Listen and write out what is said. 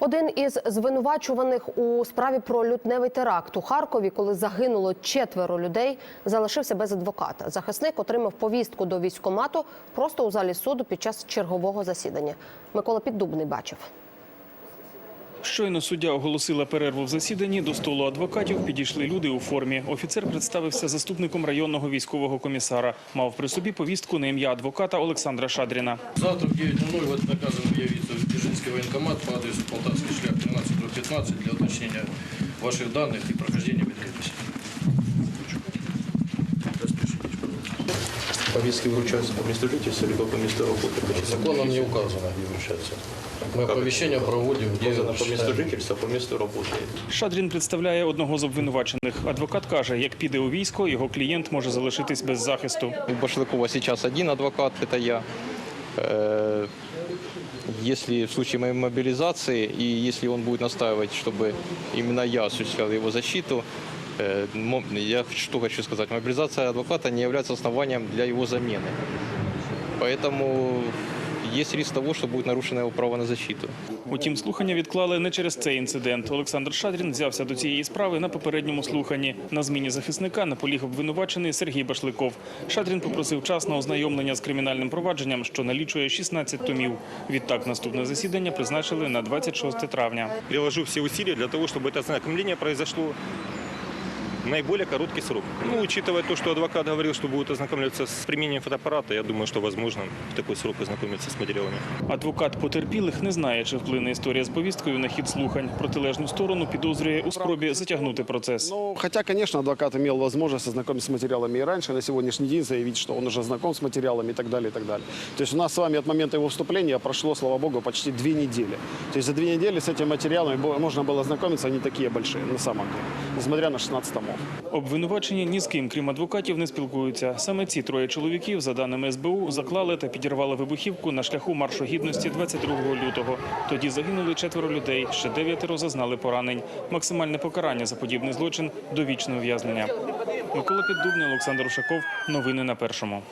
Один із звинувачуваних у справі про лютневий теракт у Харкові, коли загинуло четверо людей, залишився без адвоката. Захисник отримав повістку до військкомату просто у залі суду під час чергового засідання. Микола Піддубний бачив. Щойно суддя оголосила перерву в засіданні. До столу адвокатів підійшли люди у формі. Офіцер представився заступником районного військового комісара. Мав при собі повістку на ім'я адвоката Олександра Шадріна. Завтра в 9.00 вас наказано явиться в воєнкомат по адресу Полтавський шлях 13 15 для уточнення ваших даних і прохождення медкомиссии. Повестки вручаются по месту жительства, либо по месту работы. Законом не указано, где вручаться. Мы оповещение проводим, где Указано по месту считаем. жительства, по месту работы. Шадрін представляє одного з обвинувачених. Адвокат каже, як піде у військо, його клієнт може залишитись без захисту. У Башлыкова сейчас один адвокат, это я. Э, Если в случае моей мобилизации и если он будет настаивать, чтобы именно я осуществлял его защиту, э, мо- я что хочу сказать, мобилизация адвоката не является основанием для его замены. Поэтому есть риск того, что будет нарушено его право на защиту. Утім, слухання відклали не через цей інцидент. Олександр Шадрін взявся до цієї справи на попередньому слуханні. На зміні захисника наполіг обвинувачений Сергій Башликов. Шадрін попросив час на ознайомлення з кримінальним провадженням, що налічує 16 томів. Відтак, наступне засідання призначили на 26 травня. приложу все усилия для того, чтобы это ознакомление произошло в наиболее короткий срок. Ну, учитывая то, что адвокат говорил, что будет ознакомливаться с применением фотоаппарата, я думаю, что возможно в такой срок ознакомиться с материалами. Адвокат потерпілих не знає, чи вплине історія з повісткою на хід слухань. Протилежну сторону підозрює у спробі затягнути процес. Ну, хотя, конечно, адвокат имел возможность ознакомиться с материалами и раньше, на сегодняшний день заявить, что он уже знаком с материалами и так далее, и так далее. То есть у нас с вами от момента его вступления прошло, слава богу, почти две недели. То есть за две недели с этими материалами бо- можно было ознакомиться, они такие большие, на самом деле, несмотря на 16 томов. Обвинувачені ні з ким, крім адвокатів, не спілкуються. Саме ці троє чоловіків, за даними СБУ, заклали та підірвали вибухівку на шляху маршу гідності 22 лютого. Тоді загинули четверо людей, ще дев'ятеро зазнали поранень. Максимальне покарання за подібний злочин довічне ув'язнення. Микола Піддубний, Олександр Ушаков. Новини на першому.